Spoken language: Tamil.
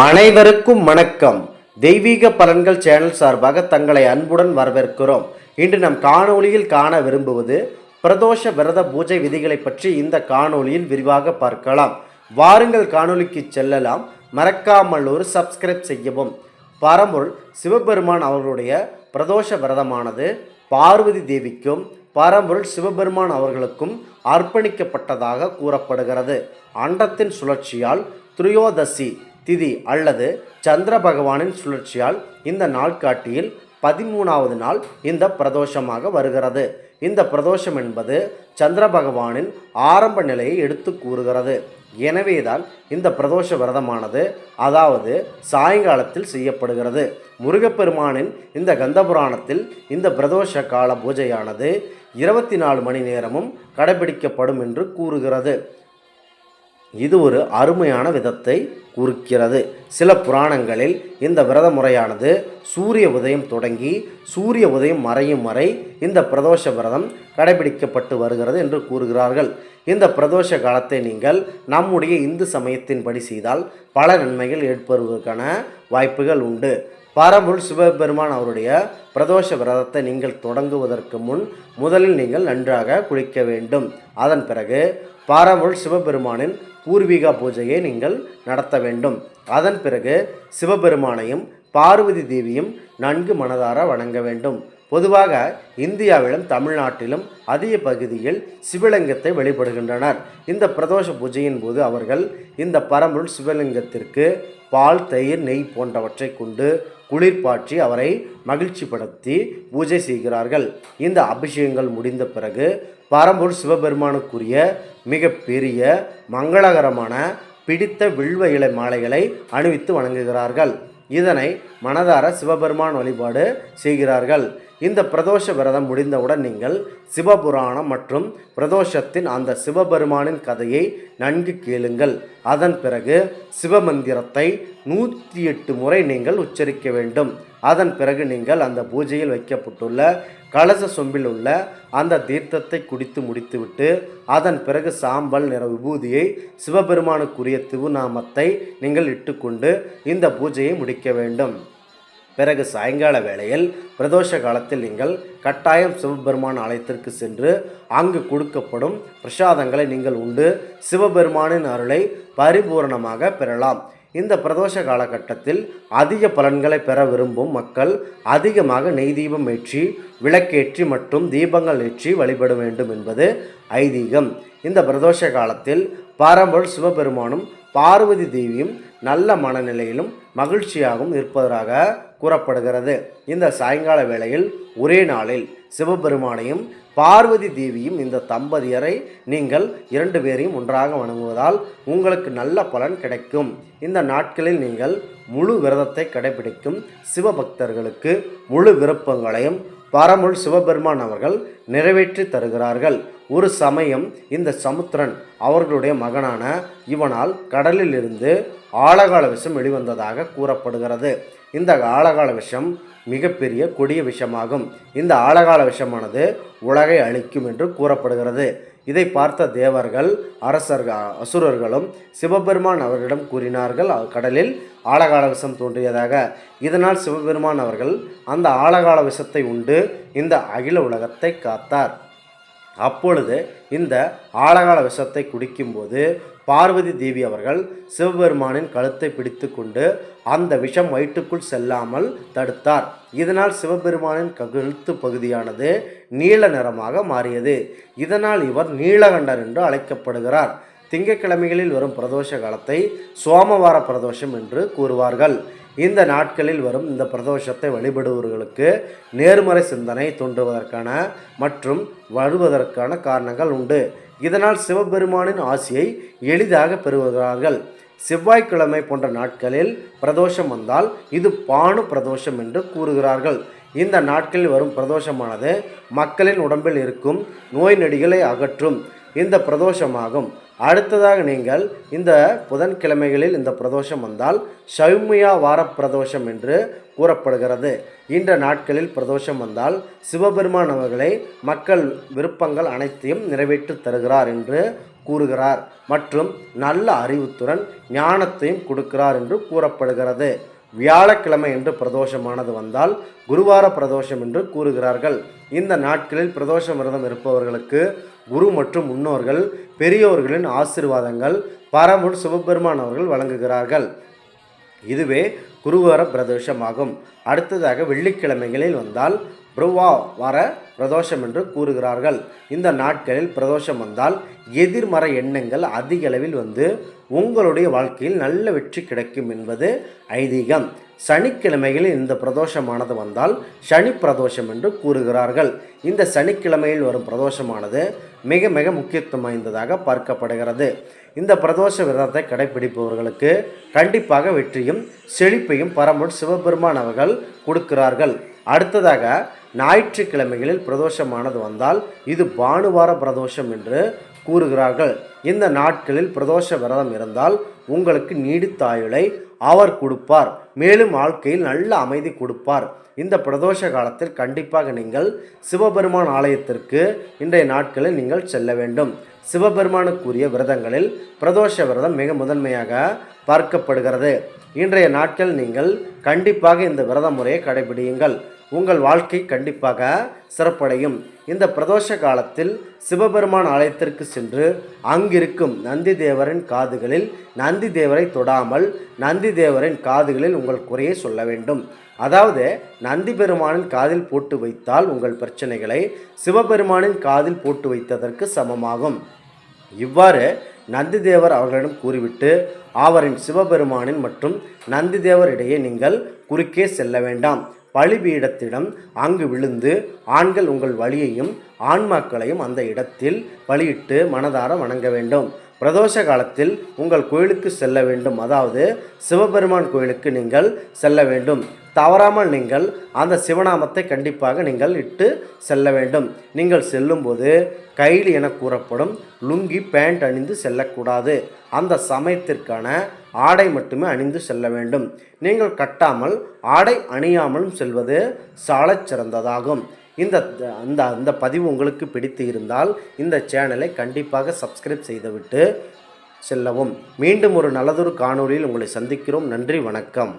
அனைவருக்கும் வணக்கம். தெய்வீக பலன்கள் சேனல் சார்பாக தங்களை அன்புடன் வரவேற்கிறோம். இன்று நம் காணொளியில் காண விரும்புவது பிரதோஷ விரத பூஜை விதிகளை பற்றி இந்த காணொளியில் விரிவாக பார்க்கலாம். வாருங்கள் காணொளிக்கு செல்லலாம். மறக்காமல் ஒரு சப்ஸ்கிரைப் செய்யவும். பரம்பொருள் சிவபெருமான் அவர்களுடைய பிரதோஷ விரதமானது பார்வதி தேவிக்கும் பரம்பொருள் சிவபெருமான் அவர்களுக்கும் அர்ப்பணிக்கப்பட்டதாக கூறப்படுகிறது. அண்டத்தின் சுழற்சியால் துரியோதசி திதி அல்லது சந்திர பகவானின் சுழற்சியால் இந்த நாட்காட்டியில் பதிமூணாவது நாள் இந்த பிரதோஷமாக வருகிறது. இந்த பிரதோஷம் என்பது சந்திர பகவானின் ஆரம்ப நிலையை எடுத்து கூறுகிறது. எனவேதான் இந்த பிரதோஷ விரதமானது அதாவது சாயங்காலத்தில் செய்யப்படுகிறது. முருகப்பெருமானின் இந்த கந்தபுராணத்தில் இந்த பிரதோஷ கால பூஜையானது இருபத்தி நாலு மணி நேரமும் கடைபிடிக்கப்படும் என்று கூறுகிறது. இது ஒரு அருமையான விதத்தை குறிக்கிறது. சில புராணங்களில் இந்த விரத முறையானது சூரிய உதயம் தொடங்கி சூரிய உதயம் மறையும் வரை இந்த பிரதோஷ விரதம் கடைபிடிக்கப்பட்டு வருகிறது என்று கூறுகிறார்கள். இந்த பிரதோஷ காலத்தை நீங்கள் நம்முடைய இந்து சமயத்தின்படி செய்தால் பல நன்மைகள் ஏற்படுவதற்கான வாய்ப்புகள் உண்டு. பரம்பொருள் சிவபெருமான் அவருடைய பிரதோஷ விரதத்தை நீங்கள் தொடங்குவதற்கு முன் முதலில் நீங்கள் நன்றாக குளிக்க வேண்டும். அதன் பிறகு பரம்பொருள் சிவபெருமானின் பூர்வீக பூஜையை நீங்கள் நடத்த வேண்டும். அதன் பிறகு சிவபெருமானையும் பார்வதி தேவியும் நன்கு மனதார வணங்க வேண்டும். பொதுவாக இந்தியாவிலும் தமிழ்நாட்டிலும் அதிக பகுதியில் சிவலிங்கத்தை வழிபடுகின்றனர். இந்த பிரதோஷ பூஜையின் போது அவர்கள் இந்த பரம்பொருள் சிவலிங்கத்திற்கு பால் தயிர் நெய் போன்றவற்றை கொண்டு குளிர்பாற்றி அவரை மகிழ்ச்சிப்படுத்தி பூஜை செய்கிறார்கள். இந்த அபிஷேகங்கள் முடிந்த பிறகு பரம்பூர் சிவபெருமானுக்குரிய மிக பெரிய மங்களகரமான பிடித்த வில்வ இலை மாலைகளை அணிவித்து வணங்குகிறார்கள். இதனை மனதார சிவபெருமான் வழிபாடு செய்கிறார்கள். இந்த பிரதோஷ விரதம் முடிந்தவுடன் நீங்கள் சிவபுராணம் மற்றும் பிரதோஷத்தின் அந்த சிவபெருமானின் கதையை நன்கு கேளுங்கள். அதன் பிறகு சிவமந்திரத்தை நூற்றி எட்டு முறை நீங்கள் உச்சரிக்க வேண்டும். அதன் பிறகு நீங்கள் அந்த பூஜையில் வைக்கப்பட்டுள்ள கலச சொம்பில் உள்ள அந்த தீர்த்தத்தை குடித்து முடித்துவிட்டு அதன் பிறகு சாம்பல் நிற விபூதியை சிவபெருமானுக்குரிய திருநாமத்தை நீங்கள் இட்டுக்கொண்டு இந்த பூஜையை முடிக்க வேண்டும். பிறகு சாயங்கால வேளையில் பிரதோஷ காலத்தில் நீங்கள் கட்டாயம் சிவபெருமான் ஆலயத்திற்கு சென்று அங்கு கொடுக்கப்படும் பிரசாதங்களை நீங்கள் உண்டு சிவபெருமானின் அருளை பரிபூரணமாக பெறலாம். இந்த பிரதோஷ காலகட்டத்தில் அதிக பலன்களை பெற விரும்பும் மக்கள் அதிகமாக நெய் தீபம் ஏற்றி விளக்கேற்றி மற்றும் தீபங்கள் ஏற்றி வழிபட வேண்டும் என்பது ஐதீகம். இந்த பிரதோஷ காலத்தில் பாரம்பல் சிவபெருமானும் பார்வதி தேவியும் நல்ல மனநிலையிலும் மகிழ்ச்சியாகவும் இருப்பதாக கூறப்படுகிறது. இந்த சாயங்கால வேளையில் ஒரே நாளில் சிவபெருமானையும் பார்வதி தேவியும் இந்த தம்பதியரை நீங்கள் இரண்டு பேரையும் ஒன்றாக வணங்குவதால் உங்களுக்கு நல்ல பலன் கிடைக்கும். இந்த நாட்களில் நீங்கள் முழு விரதத்தை கடைபிடிக்கும் சிவபக்தர்களுக்கு முழு விருப்பங்களையும் பரமுள் சிவபெருமான் அவர்கள் நிறைவேற்றி தருகிறார்கள். ஒரு சமயம் இந்த சமுத்திரன் அவர்களுடைய மகனான இவனால் கடலில் இருந்து ஆழகால விஷம் வெளிவந்ததாக கூறப்படுகிறது. இந்த ஆழகால விஷம் மிகப்பெரிய கொடிய விஷமாகும். இந்த ஆழகால விஷமானது உலகை அழிக்கும் என்று கூறப்படுகிறது. இதை பார்த்த தேவர்கள் அரசர்கள் அசுரர்களும் சிவபெருமான் அவர்களிடம் கூறினார்கள் அ- கடலில் ஆழகால விஷம் தோன்றியதாக. இதனால் சிவபெருமான் அவர்கள் அந்த ஆழகால விஷத்தை உண்டு இந்த அகில உலகத்தை காத்தார். அப்பொழுது இந்த ஆழகால விஷத்தை குடிக்கும்போது பார்வதி தேவி அவர்கள் சிவபெருமானின் கழுத்தை பிடித்து கொண்டு அந்த விஷம் வயிற்றுக்குள் செல்லாமல் தடுத்தார். இதனால் சிவபெருமானின் கழுத்து பகுதியானது நீல நிறமாக மாறியது. இதனால் இவர் நீலகண்டர் என்று அழைக்கப்படுகிறார். திங்கட்கிழமைகளில் வரும் பிரதோஷ காலத்தை சோமவார பிரதோஷம் என்று கூறுவார்கள். இந்த நாட்களில் வரும் இந்த பிரதோஷத்தை வழிபடுபவர்களுக்கு நேர்மறை சிந்தனை தோன்றுவதற்கான மற்றும் வருவதற்கான காரணங்கள் உண்டு. இதனால் சிவபெருமானின் ஆசியை எளிதாக பெறுகிறார்கள். செவ்வாய்க்கிழமை போன்ற நாட்களில் பிரதோஷம் வந்தால் இது பானு பிரதோஷம் என்று கூறுகிறார்கள். இந்த நாட்களில் வரும் பிரதோஷமானது மக்களின் உடம்பில் இருக்கும் நோய் நொடிகளை அகற்றும் இந்த பிரதோஷமாகும். அடுத்ததாக நீங்கள் இந்த புதன்கிழமைகளில் இந்த பிரதோஷம் வந்தால் சௌமியா வார பிரதோஷம் என்று கூறப்படுகிறது. இந்த நாட்களில் பிரதோஷம் வந்தால் சிவபெருமான் அவர்களை மக்கள் விருப்பங்கள் அனைத்தையும் நிறைவேற்றி தருகிறார் என்று கூறுகிறார். மற்றும் நல்ல அறிவுத்துடன் ஞானத்தையும் கொடுக்கிறார் என்று கூறப்படுகிறது. வியாழக்கிழமை என்று பிரதோஷமானது வந்தால் குருவார பிரதோஷம் என்று கூறுகிறார்கள். இந்த நாட்களில் பிரதோஷ விரதம் இருப்பவர்களுக்கு குரு மற்றும் முன்னோர்கள் பெரியோர்களின் ஆசீர்வாதங்கள் பரமுன் சிவபெருமான் அவர்கள் வழங்குகிறார்கள். இதுவே குருவார பிரதோஷமாகும். அடுத்ததாக வெள்ளிக்கிழமைகளில் வந்தால் ப்ரூவா வர பிரதோஷம் என்று கூறுகிறார்கள். இந்த நாட்களில் பிரதோஷம் வந்தால் எதிர்மறை எண்ணங்கள் அதிக அளவில் வந்து உங்களுடைய வாழ்க்கையில் நல்ல வெற்றி கிடைக்கும் என்பது ஐதீகம். சனிக்கிழமைகளில் இந்த பிரதோஷமானது வந்தால் சனி பிரதோஷம் என்று கூறுகிறார்கள். இந்த சனிக்கிழமையில் வரும் பிரதோஷமானது மிக மிக முக்கியத்துவம் வாய்ந்ததாக பார்க்கப்படுகிறது. இந்த பிரதோஷ விரதத்தை கடைபிடிப்பவர்களுக்கு கண்டிப்பாக வெற்றியும் செழிப்பையும் பரமுன் சிவபெருமான் அவர்கள் கொடுக்கிறார்கள். அடுத்ததாக ஞாயிற்றுக்கிழமைகளில் பிரதோஷமானது வந்தால் இது பானுவார பிரதோஷம் என்று கூறுகிறார்கள். இந்த நாட்களில் பிரதோஷ விரதம் இருந்தால் உங்களுக்கு நீடித்தாயுளை அவர் கொடுப்பார். மேலும் வாழ்க்கையில் நல்ல அமைதி கொடுப்பார். இந்த பிரதோஷ காலத்தில் கண்டிப்பாக நீங்கள் சிவபெருமான் ஆலயத்திற்கு இன்றைய நாட்களில் நீங்கள் செல்ல வேண்டும். சிவபெருமானுக்குரிய விரதங்களில் பிரதோஷ விரதம் மிக முதன்மையாக பார்க்கப்படுகிறது. இன்றைய நாட்கள் நீங்கள் கண்டிப்பாக இந்த விரத முறையை கடைபிடியுங்கள். உங்கள் வாழ்க்கை கண்டிப்பாக சிறப்படையும். இந்த பிரதோஷ காலத்தில் சிவபெருமான் ஆலயத்திற்கு சென்று அங்கிருக்கும் நந்தி தேவரின் காதுகளில் நந்தி தேவரை தொடாமல் நந்தி தேவரின் காதுகளில் உங்கள் குறையை சொல்ல வேண்டும். அதாவது நந்தி பெருமானின் காதில் போட்டு வைத்தால் உங்கள் பிரச்சனைகளை சிவபெருமானின் காதில் போட்டு வைத்ததற்கு சமமாகும். இவ்வாறு நந்திதேவர் அவர்களிடம் கூறிவிட்டு அவரின் சிவபெருமானின் மற்றும் நந்திதேவர் இடையே நீங்கள் குறுக்கே செல்ல வேண்டாம். பலிபீடத்திடம் அங்கு விழுந்து ஆண்கள் உங்கள் வழியையும் ஆன்மாக்களையும் அந்த இடத்தில் பலியிட்டு மனதார வணங்க வேண்டும். பிரதோஷ காலத்தில் உங்கள் கோயிலுக்கு செல்ல வேண்டும். அதாவது சிவபெருமான் கோயிலுக்கு நீங்கள் செல்ல வேண்டும். தவறாமல் நீங்கள் அந்த சிவநாமத்தை கண்டிப்பாக நீங்கள் இட்டு செல்ல வேண்டும். நீங்கள் செல்லும்போது கைலி என கூறப்படும் லுங்கி பேண்ட் அணிந்து செல்லக்கூடாது. அந்த சமயத்திற்கான ஆடை மட்டுமே அணிந்து செல்ல வேண்டும். நீங்கள் கட்டாமல் ஆடை அணியாமலும் செல்வது சாலச் சிறந்ததாகும். இந்த அந்த அந்த பதிவு உங்களுக்கு பிடித்து இருந்தால் இந்த சேனலை கண்டிப்பாக சப்ஸ்கிரைப் செய்துவிட்டு செல்லவும். மீண்டும் ஒரு நல்லதொரு காணொலியில் உங்களை சந்திக்கிறோம். நன்றி வணக்கம்.